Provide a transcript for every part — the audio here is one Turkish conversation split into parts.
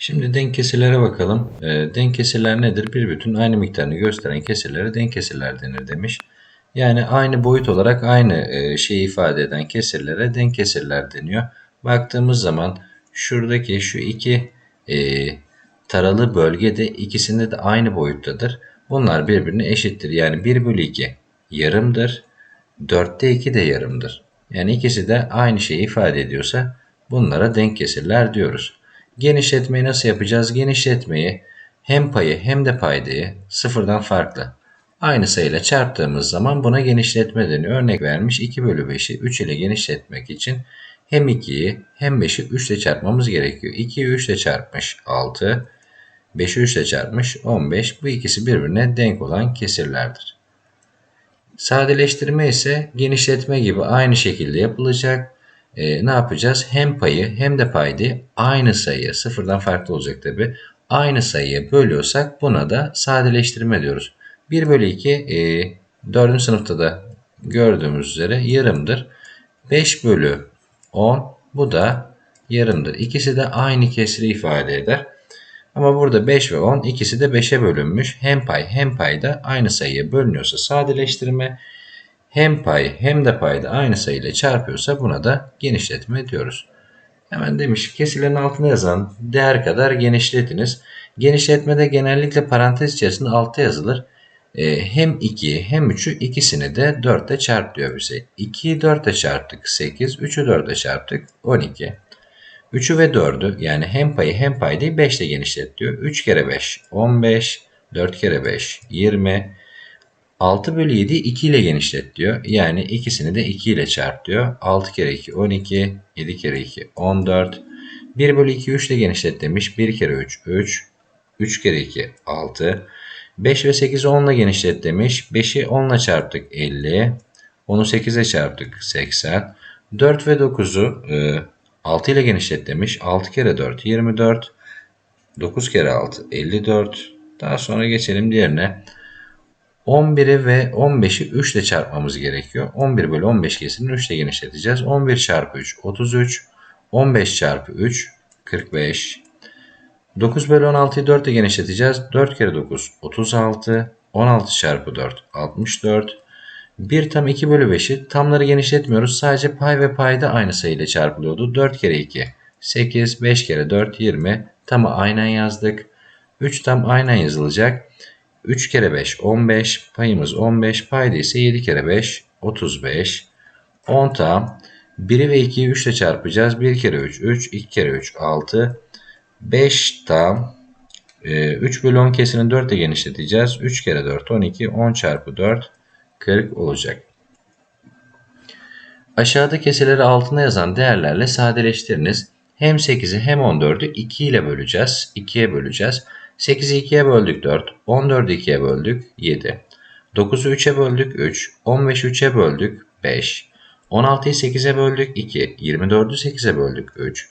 Şimdi denk kesirlere bakalım. E, denk kesirler nedir? Bir bütün aynı miktarını gösteren kesirlere denk kesirler denir demiş. Yani aynı boyut olarak aynı e, şeyi ifade eden kesirlere denk kesirler deniyor. Baktığımız zaman şuradaki şu iki e, taralı bölgede ikisinde de aynı boyuttadır. Bunlar birbirine eşittir. Yani 1 bölü 2 yarımdır. 4'te 2 de yarımdır. Yani ikisi de aynı şeyi ifade ediyorsa bunlara denk kesirler diyoruz. Genişletmeyi nasıl yapacağız? Genişletmeyi hem payı hem de paydayı sıfırdan farklı. Aynı sayıyla çarptığımız zaman buna genişletme deniyor. Örnek vermiş 2 bölü 5'i 3 ile genişletmek için hem 2'yi hem 5'i 3 ile çarpmamız gerekiyor. 2'yi 3 ile çarpmış 6, 5'i 3 ile çarpmış 15. Bu ikisi birbirine denk olan kesirlerdir. Sadeleştirme ise genişletme gibi aynı şekilde yapılacak. Ee, ne yapacağız? Hem payı hem de paydı aynı sayıya, sıfırdan farklı olacak tabi. Aynı sayıya bölüyorsak buna da sadeleştirme diyoruz. 1 bölü 2 e, 4. sınıfta da gördüğümüz üzere yarımdır. 5 bölü 10 bu da yarımdır. İkisi de aynı kesri ifade eder. Ama burada 5 ve 10 ikisi de 5'e bölünmüş. Hem pay hem payda aynı sayıya bölünüyorsa sadeleştirme. Hem pay hem de payda aynı sayıyla çarpıyorsa buna da genişletme diyoruz. Hemen demiş kesilerin altına yazan değer kadar genişletiniz. Genişletmede genellikle parantez içerisinde altta yazılır. Ee, hem 2'yi hem 3'ü ikisini de 4 ile çarp diyor bize. 2'yi 4 ile çarptık 8, 3'ü 4 ile çarptık 12. 3'ü ve 4'ü yani hem payı hem paydayı 5 ile genişlet diyor. 3 kere 5 15, 4 kere 5 20, 6 bölü 7 2 ile genişlet diyor. Yani ikisini de 2 ile çarp diyor. 6 kere 2 12, 7 kere 2 14. 1 bölü 2 3 ile genişlet demiş. 1 kere 3 3, 3 kere 2 6. 5 ve 8'i 10 ile genişlet demiş. 5'i 10 ile çarptık 50. 10'u 8'e çarptık 80. 4 ve 9'u 6 ile genişlet demiş. 6 kere 4 24. 9 kere 6 54. Daha sonra geçelim diğerine. 11'i ve 15'i 3 ile çarpmamız gerekiyor. 11 bölü 15 kesini 3 ile genişleteceğiz. 11 çarpı 3 33. 15 çarpı 3 45. 9 bölü 16'yı 4 ile genişleteceğiz. 4 kere 9 36. 16 çarpı 4 64. 1 tam 2 bölü 5'i tamları genişletmiyoruz. Sadece pay ve payda aynı sayıyla çarpılıyordu. 4 kere 2 8. 5 kere 4 20. Tamı aynen yazdık. 3 tam aynen yazılacak. 3 kere 5 15. Payımız 15. Payda ise 7 kere 5 35. 10 tam. 1'i ve 2'yi 3 ile çarpacağız. 1 kere 3 3. 2 kere 3 6. 5 tam. 3 bölü 10 kesini 4 ile genişleteceğiz. 3 kere 4 12. 10 çarpı 4 40 olacak. Aşağıda kesileri altına yazan değerlerle sadeleştiriniz. Hem 8'i hem 14'ü 2 ile böleceğiz. 2'ye böleceğiz. 8'i 2'ye böldük 4. 14'ü 2'ye böldük 7. 9'u 3'e böldük 3. 15'i 3'e böldük 5. 16'yı 8'e böldük 2. 24'ü 8'e böldük 3.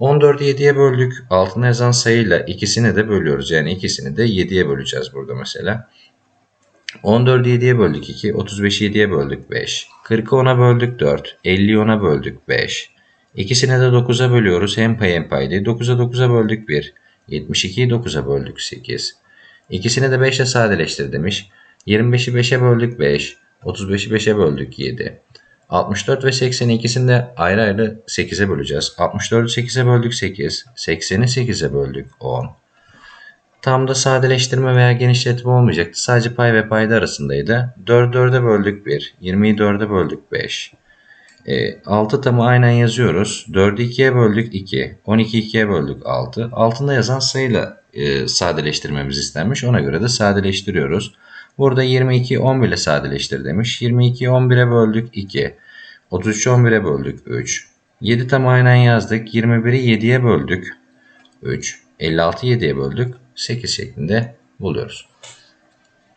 14'ü 7'ye böldük. Altına yazan sayıyla ikisini de bölüyoruz. Yani ikisini de 7'ye böleceğiz burada mesela. 14'ü 7'ye böldük 2. 35'i 7'ye böldük 5. 40'ı 10'a böldük 4. 50'yi 10'a böldük 5. İkisini de 9'a bölüyoruz. Hem pay hem paydı. 9'a 9'a böldük 1. 72'yi 9'a böldük 8. İkisini de 5 ile sadeleştir demiş. 25'i 5'e böldük 5. 35'i 5'e böldük 7. 64 ve 80'i ikisini de ayrı ayrı 8'e böleceğiz. 64'ü 8'e böldük 8. 80'i 8'e böldük 10. Tam da sadeleştirme veya genişletme olmayacaktı. Sadece pay ve payda arasındaydı. 4'ü 4'e böldük 1. 20'yi 4'e böldük 5. E, 6 tamı aynen yazıyoruz. 4'ü 2'ye böldük 2. 12'yi 2'ye böldük 6. Altında yazan sayıyla e, sadeleştirmemiz istenmiş. Ona göre de sadeleştiriyoruz. Burada 22'yi 11 ile sadeleştir demiş. 22'yi 11'e böldük 2. 33'ü 11'e böldük 3. 7 tam aynen yazdık. 21'i 7'ye böldük 3. 56'yı 7'ye böldük 8 şeklinde buluyoruz.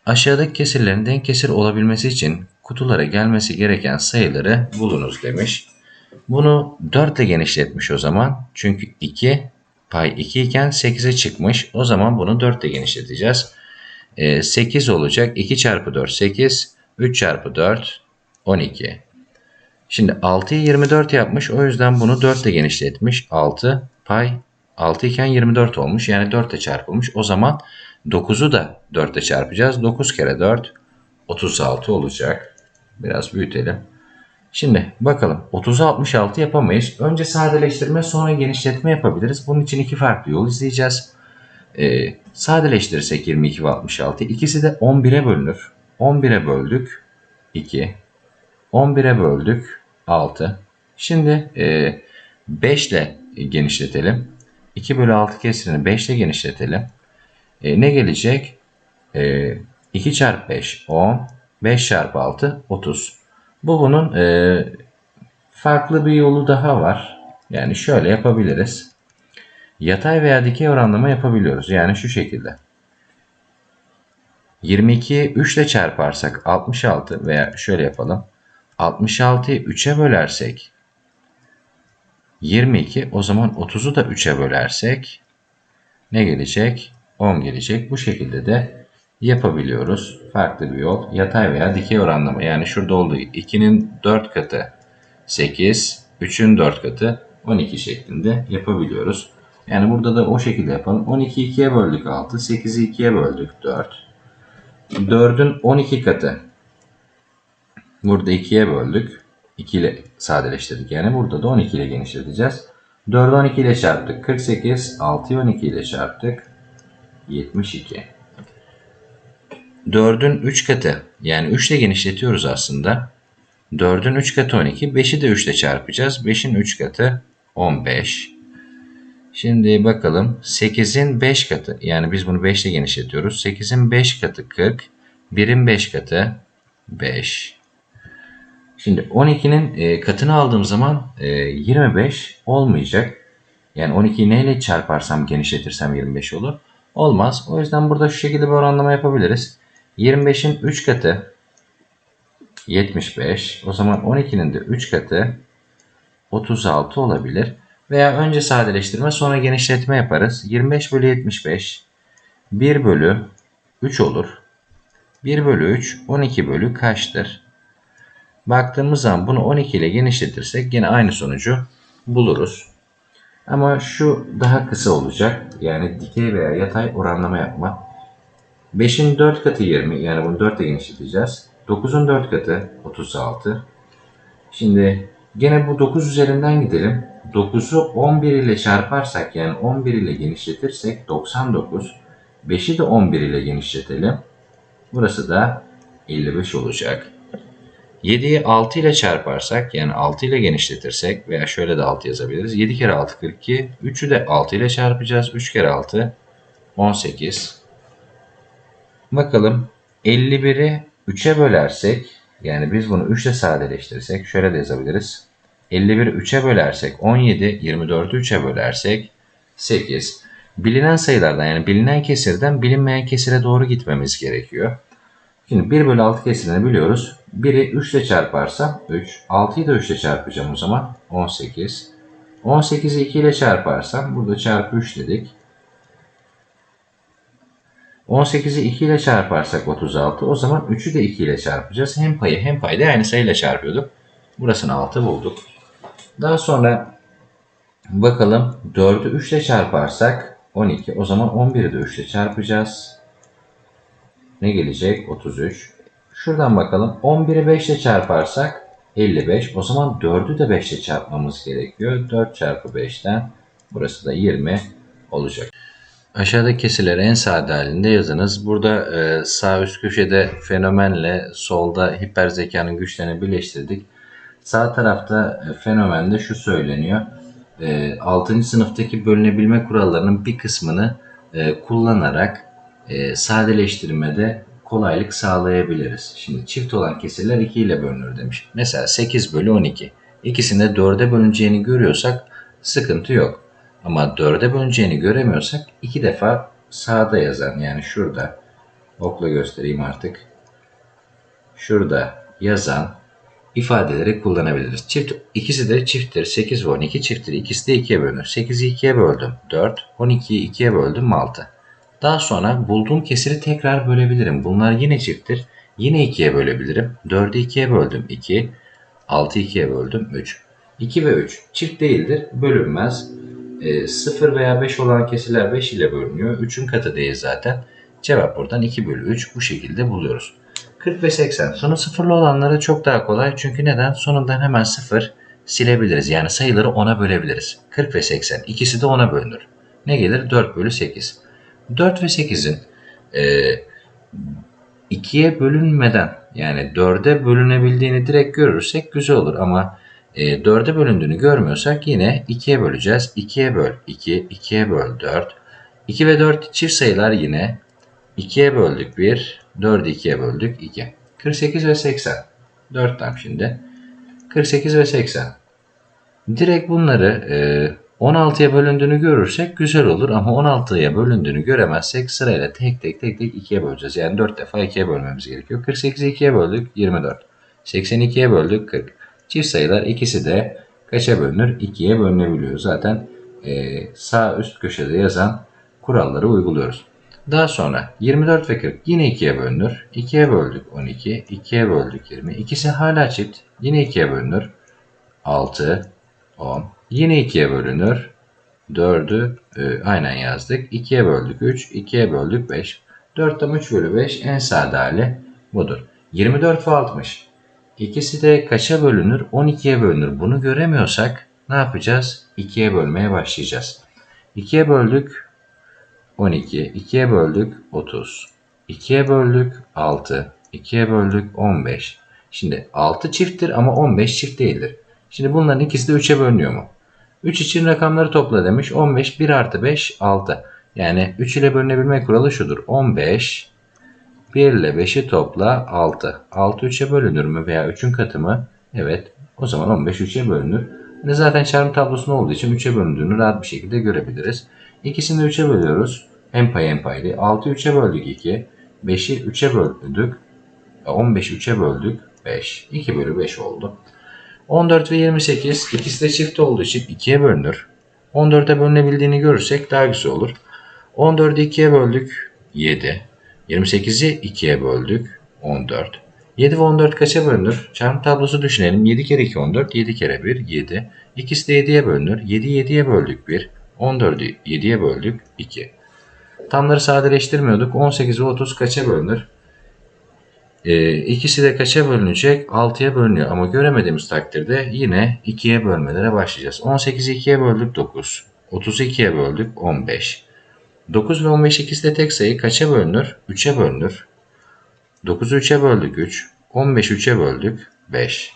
Aşağıdaki kesirlerin denk kesir olabilmesi için kutulara gelmesi gereken sayıları bulunuz demiş. Bunu 4 ile genişletmiş o zaman. Çünkü 2 pay 2 iken 8'e çıkmış. O zaman bunu 4 ile genişleteceğiz. 8 olacak. 2 çarpı 4 8. 3 çarpı 4 12. Şimdi 6'yı 24 yapmış. O yüzden bunu 4 ile genişletmiş. 6 pay 6 iken 24 olmuş. Yani 4 ile çarpılmış. O zaman 9'u da 4 ile çarpacağız. 9 kere 4 36 olacak. Biraz büyütelim. Şimdi bakalım 30'u 66 yapamayız. Önce sadeleştirme sonra genişletme yapabiliriz. Bunun için iki farklı yol izleyeceğiz. Ee, sadeleştirirsek 22 ve 66 ikisi de 11'e bölünür. 11'e böldük 2. 11'e böldük 6. Şimdi e, 5 ile genişletelim. 2 bölü 6 kesirini 5 ile genişletelim. E, ne gelecek? E, 2 çarpı 5 10. 5 çarpı 6 30. Bu bunun e, farklı bir yolu daha var. Yani şöyle yapabiliriz. Yatay veya dikey oranlama yapabiliyoruz. Yani şu şekilde. 22'yi 3 ile çarparsak 66 veya şöyle yapalım. 66'yı 3'e bölersek 22 o zaman 30'u da 3'e bölersek ne gelecek? 10 gelecek. Bu şekilde de yapabiliyoruz. Farklı bir yol. Yatay veya dikey oranlama. Yani şurada olduğu 2'nin 4 katı 8, 3'ün 4 katı 12 şeklinde yapabiliyoruz. Yani burada da o şekilde yapalım. 12'yi 2'ye böldük 6, 8'i 2'ye böldük 4. 4'ün 12 katı. Burada 2'ye böldük. 2 ile sadeleştirdik. Yani burada da 12 ile genişleteceğiz. 4'ü 12 ile çarptık. 48. 6'yı 12 ile çarptık. 72. 4'ün 3 katı. Yani 3 ile genişletiyoruz aslında. 4'ün 3 katı 12. 5'i de 3 ile çarpacağız. 5'in 3 katı 15. Şimdi bakalım 8'in 5 katı yani biz bunu 5 ile genişletiyoruz. 8'in 5 katı 40. 1'in 5 katı 5. Şimdi 12'nin e, katını aldığım zaman 25 e, olmayacak. Yani 12'yi neyle çarparsam genişletirsem 25 olur. Olmaz. O yüzden burada şu şekilde bir oranlama yapabiliriz. 25'in 3 katı 75. O zaman 12'nin de 3 katı 36 olabilir. Veya önce sadeleştirme sonra genişletme yaparız. 25 bölü 75 1 bölü 3 olur. 1 bölü 3 12 bölü kaçtır? Baktığımız zaman bunu 12 ile genişletirsek yine aynı sonucu buluruz. Ama şu daha kısa olacak. Yani dikey veya yatay oranlama yapma. 5'in 4 katı 20 yani bunu 4 ile genişleteceğiz. 9'un 4 katı 36. Şimdi gene bu 9 üzerinden gidelim. 9'u 11 ile çarparsak yani 11 ile genişletirsek 99. 5'i de 11 ile genişletelim. Burası da 55 olacak. 7'yi 6 ile çarparsak yani 6 ile genişletirsek veya şöyle de 6 yazabiliriz. 7 kere 6 42. 3'ü de 6 ile çarpacağız. 3 kere 6 18. Bakalım 51'i 3'e bölersek yani biz bunu 3 ile sadeleştirirsek şöyle de yazabiliriz. 51'i 3'e bölersek 17, 24'ü 3'e bölersek 8. Bilinen sayılardan yani bilinen kesirden bilinmeyen kesire doğru gitmemiz gerekiyor. Şimdi 1 bölü 6 kesirini biliyoruz. 1'i 3 ile çarparsam 3. 6'yı da 3 ile çarpacağım o zaman 18. 18'i 2 ile çarparsam burada çarpı 3 dedik. 18'i 2 ile çarparsak 36. O zaman 3'ü de 2 ile çarpacağız. Hem payı hem payda aynı sayıyla çarpıyorduk. Burasını 6 bulduk. Daha sonra bakalım 4'ü 3 ile çarparsak 12. O zaman 11'i de 3 ile çarpacağız. Ne gelecek? 33. Şuradan bakalım. 11'i 5 ile çarparsak 55. O zaman 4'ü de 5 ile çarpmamız gerekiyor. 4 çarpı 5'ten burası da 20 olacak. Aşağıda kesileri en sade halinde yazınız. Burada e, sağ üst köşede fenomenle solda hiper zekanın güçlerini birleştirdik. Sağ tarafta e, fenomende şu söyleniyor. E, 6. sınıftaki bölünebilme kurallarının bir kısmını e, kullanarak e, sadeleştirmede kolaylık sağlayabiliriz. Şimdi çift olan kesirler 2 ile bölünür demiş. Mesela 8 bölü 12. İkisinde 4'e bölüneceğini görüyorsak sıkıntı yok. Ama 4'e bölüneceğini göremiyorsak iki defa sağda yazan yani şurada okla göstereyim artık. Şurada yazan ifadeleri kullanabiliriz. Çift, ikisi de çifttir. 8 ve 12 çifttir. İkisi de 2'ye bölünür. 8'i 2'ye böldüm 4. 12'yi 2'ye böldüm 6. Daha sonra bulduğum kesiri tekrar bölebilirim. Bunlar yine çifttir. Yine 2'ye bölebilirim. 4'ü 2'ye böldüm 2. 6'yı 2'ye böldüm 3. 2 ve 3 çift değildir. Bölünmez. E, 0 veya 5 olan kesirler 5 ile bölünüyor. 3'ün katı değil zaten. Cevap buradan 2 bölü 3 bu şekilde buluyoruz. 40 ve 80 sonu sıfırlı olanlara çok daha kolay. Çünkü neden? Sonundan hemen 0 silebiliriz. Yani sayıları 10'a bölebiliriz. 40 ve 80 ikisi de 10'a bölünür. Ne gelir? 4 bölü 8. 4 ve 8'in e, 2'ye bölünmeden yani 4'e bölünebildiğini direkt görürsek güzel olur ama e, 4'e bölündüğünü görmüyorsak yine 2'ye böleceğiz. 2'ye böl 2, 2'ye böl 4. 2 ve 4 çift sayılar yine 2'ye böldük 1, 4'ü 2'ye böldük 2. 48 ve 80. 4 tam şimdi. 48 ve 80. Direkt bunları e, 16'ya bölündüğünü görürsek güzel olur ama 16'ya bölündüğünü göremezsek sırayla tek tek tek tek 2'ye böleceğiz. Yani 4 defa 2'ye bölmemiz gerekiyor. 48'i 2'ye böldük 24. 82'ye böldük 40. Çift sayılar ikisi de kaça bölünür? 2'ye bölünebiliyor. Zaten e, sağ üst köşede yazan kuralları uyguluyoruz. Daha sonra 24 ve 40 yine 2'ye bölünür. 2'ye böldük 12, 2'ye böldük 20. İkisi hala çift. Yine 2'ye bölünür. 6, 10. Yine 2'ye bölünür. 4'ü e, aynen yazdık. 2'ye böldük 3, 2'ye böldük 5. 4'ten 3 bölü 5 en sade hali budur. 24 ve 60. İkisi de kaça bölünür? 12'ye bölünür. Bunu göremiyorsak ne yapacağız? 2'ye bölmeye başlayacağız. 2'ye böldük 12, 2'ye böldük 30, 2'ye böldük 6, 2'ye böldük 15. Şimdi 6 çifttir ama 15 çift değildir. Şimdi bunların ikisi de 3'e bölünüyor mu? 3 için rakamları topla demiş. 15, 1 artı 5, 6. Yani 3 ile bölünebilme kuralı şudur. 15, 1 ile 5'i topla 6. 6 3'e bölünür mü veya 3'ün katı mı? Evet. O zaman 15 3'e bölünür. Yani zaten çarpım tablosunda olduğu için 3'e bölündüğünü rahat bir şekilde görebiliriz. İkisini de 3'e bölüyoruz. Hem pay hem paylı. 6'yı 3'e böldük 2. 5'i 3'e böldük. 15'i 3'e böldük. 5. 2 bölü 5 oldu. 14 ve 28 ikisi de çift olduğu için 2'ye bölünür. 14'e bölünebildiğini görürsek daha güzel olur. 14'ü 2'ye böldük 7. 28'i 2'ye böldük 14. 7 ve 14 kaça bölünür? Çarpım tablosu düşünelim. 7 kere 2 14, 7 kere 1 7. İkisi de 7'ye bölünür. 7'yi 7'ye böldük 1. 14'ü 7'ye böldük 2. Tamları sadeleştirmiyorduk. 18 ve 30 kaça bölünür? Ee, ikisi de kaça bölünecek? 6'ya bölünüyor ama göremediğimiz takdirde yine 2'ye bölmelere başlayacağız. 18'i 2'ye böldük 9. 30'u 2'ye böldük 15. 9 ve 15 ikisi de tek sayı kaça bölünür? 3'e bölünür. 9'u 3'e böldük 3. 15'i 3'e böldük 5.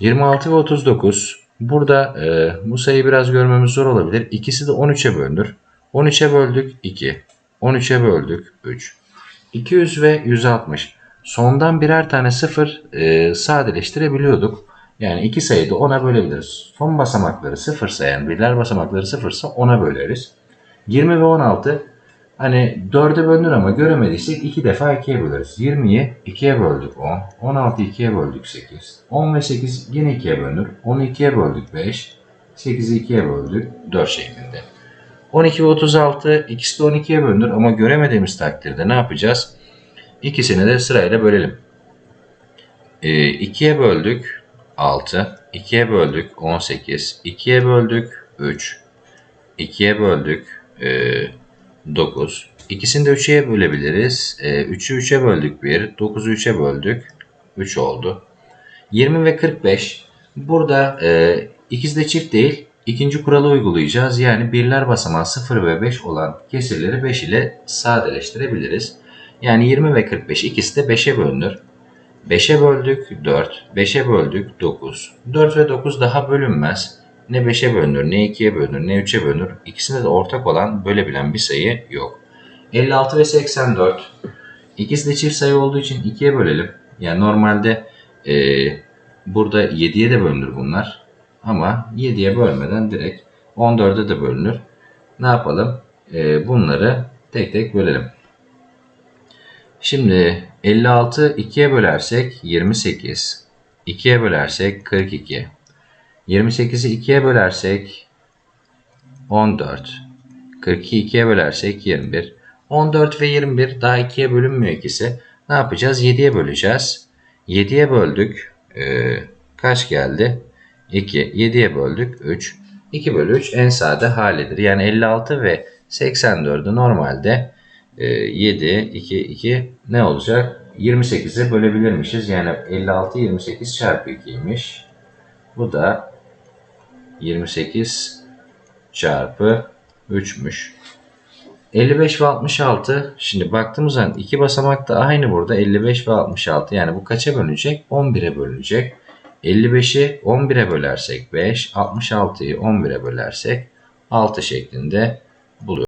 26 ve 39. Burada e, bu sayıyı biraz görmemiz zor olabilir. İkisi de 13'e bölünür. 13'e böldük 2. 13'e böldük 3. 200 ve 160. Sondan birer tane sıfır e, sadeleştirebiliyorduk. Yani iki sayıyı da 10'a bölebiliriz. Son basamakları sıfır sayan birler basamakları sıfırsa 10'a böleriz. 20 ve 16 hani 4'e bölünür ama göremediysek 2 defa 2'ye böleriz. 20'yi 2'ye böldük 10. 16'yı 2'ye böldük 8. 10 ve 8 yine 2'ye bölünür. 10'u 2'ye böldük 5. 8'i 2'ye böldük 4 şeklinde. 12 ve 36 ikisi de 12'ye bölünür ama göremediğimiz takdirde ne yapacağız? İkisini de sırayla bölelim. E, 2'ye böldük 6, 2'ye böldük 18, 2'ye böldük 3, 2'ye böldük 9. İkisini de 3'e bölebiliriz. E, 3'ü 3'e böldük 1, 9'u 3'e böldük 3 oldu. 20 ve 45. Burada e, ikisi de çift değil. İkinci kuralı uygulayacağız. Yani birler basamağı 0 ve 5 olan kesirleri 5 ile sadeleştirebiliriz. Yani 20 ve 45 ikisi de 5'e bölünür. 5'e böldük 4, 5'e böldük 9. 4 ve 9 daha bölünmez. Ne 5'e bölünür, ne 2'ye bölünür, ne 3'e bölünür. İkisinde de ortak olan bölebilen bir sayı yok. 56 ve 84. İkisi de çift sayı olduğu için 2'ye bölelim. Yani normalde e, burada 7'ye de bölünür bunlar. Ama 7'ye bölmeden direkt 14'e de bölünür. Ne yapalım? E, bunları tek tek bölelim. Şimdi 56 2'ye bölersek 28. 2'ye bölersek 42. 28'i 2'ye bölersek 14. 42 2'ye bölersek 21. 14 ve 21 daha 2'ye bölünmüyor ikisi. Ne yapacağız? 7'ye böleceğiz. 7'ye böldük. Ee, kaç geldi? 2. 7'ye böldük. 3. 2 bölü 3 en sade halidir. Yani 56 ve 84'ü normalde e, 7, 2, 2 ne olacak? 28'e bölebilirmişiz. Yani 56, 28 çarpı 2'ymiş. Bu da 28 çarpı 3'müş. 55 ve 66 şimdi baktığımız zaman iki basamak da aynı burada 55 ve 66 yani bu kaça bölünecek? 11'e bölünecek. 55'i 11'e bölersek 5, 66'yı 11'e bölersek 6 şeklinde